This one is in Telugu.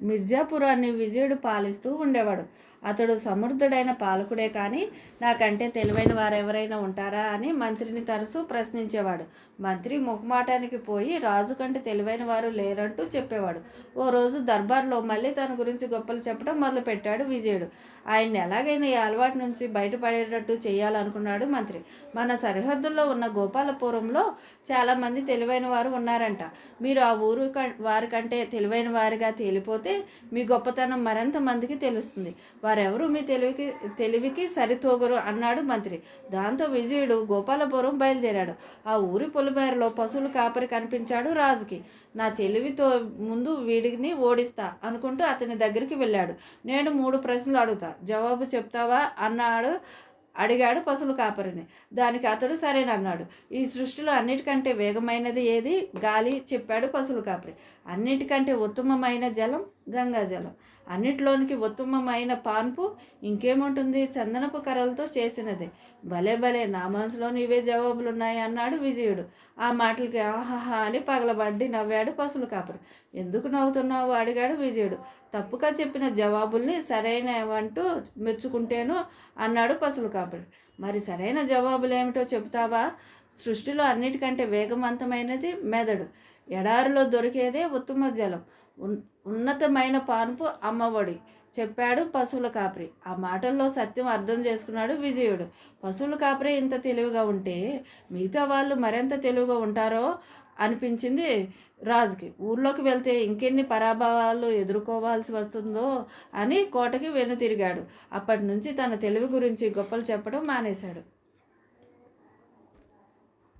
మిర్జాపురాన్ని విజయుడు పాలిస్తూ ఉండేవాడు. అతడు సమృద్ధుడైన పాలకుడే కానీ నాకంటే తెలివైన వారెవరైనా ఉంటారా అని మంత్రిని తరచూ ప్రశ్నించేవాడు. మంత్రి ముఖమాటానికి పోయి రాజు కంటే తెలివైన వారు లేరంటూ చెప్పేవాడు. ఓ రోజు దర్బార్లో మళ్ళీ తన గురించి గొప్పలు చెప్పడం మొదలుపెట్టాడు విజయుడు. ఆయన్ని ఎలాగైనా ఈ అలవాటు నుంచి బయటపడేటట్టు చేయాలనుకున్నాడు మంత్రి. మన సరిహద్దుల్లో ఉన్న గోపాలపురంలో చాలామంది తెలివైన వారు ఉన్నారంట. మీరు ఆ ఊరు క తెలివైన వారిగా తేలిపోతే మీ గొప్పతనం మరింత మందికి తెలుస్తుంది. మరెవరు మీ తెలివికి తెలివికి సరితూగరు అన్నాడు మంత్రి. దాంతో విజయుడు గోపాలపురం బయలుదేరాడు. ఆ ఊరి పొలిబేరలో పశువుల కాపరి కనిపించాడు రాజుకి. నా తెలివితో ముందు వీడిని ఓడిస్తా అనుకుంటూ అతని దగ్గరికి వెళ్ళాడు. నేను మూడు ప్రశ్నలు అడుగుతా. జవాబు చెప్తావా? అన్నాడు అడిగాడు పశువుల కాపరిని. దానికి అతడు సరేనన్నాడు ఈ సృష్టిలో అన్నిటికంటే వేగమైనది ఏది? గాలి చెప్పాడు పశువుల కాపరి. అన్నిటికంటే ఉత్తమమైన జలం గంగా జలం. అన్నిటిలోనికి ఉత్తమమైన పాన్పు ఇంకేముంటుంది? చందనపు కర్రలతో చేసినది. భలే భలే నా మనసులోని ఇవే జవాబులు ఉన్నాయి అన్నాడు విజయుడు. ఆ మాటలకి ఆహాహా అని పగలబడ్డి నవ్వాడు పశువుల కాపరి. ఎందుకు నవ్వుతున్నావు? అడిగాడు విజయుడు. తప్పుగా చెప్పిన జవాబుల్ని సరైనవంటూ మెచ్చుకుంటేను అన్నాడు పశువుల కాపరి. మరి సరైన జవాబులు ఏమిటో చెబుతావా? సృష్టిలో అన్నిటికంటే వేగవంతమైనది మెదడు. ఎడారిలో దొరికేదే ఉత్తమ జలం. ఉన్ ఉన్నతమైన పాన్పు అమ్మఒడి. చెప్పాడు పశువుల కాపరి. ఆ మాటల్లో సత్యం అర్థం చేసుకున్నాడు విజయుడు. పశువుల కాపరి ఇంత తెలివిగా ఉంటే మిగతా వాళ్ళు మరెంత తెలివిగా ఉంటారో అనిపించింది రాజుకి. ఊర్లోకి వెళ్తే ఇంకెన్ని పరాభవాలు ఎదుర్కోవాల్సి వస్తుందో అని కోటకి వెనుతిరిగాడు అప్పటి నుంచి తన తెలివి గురించి గొప్పలు చెప్పడం మానేశాడు.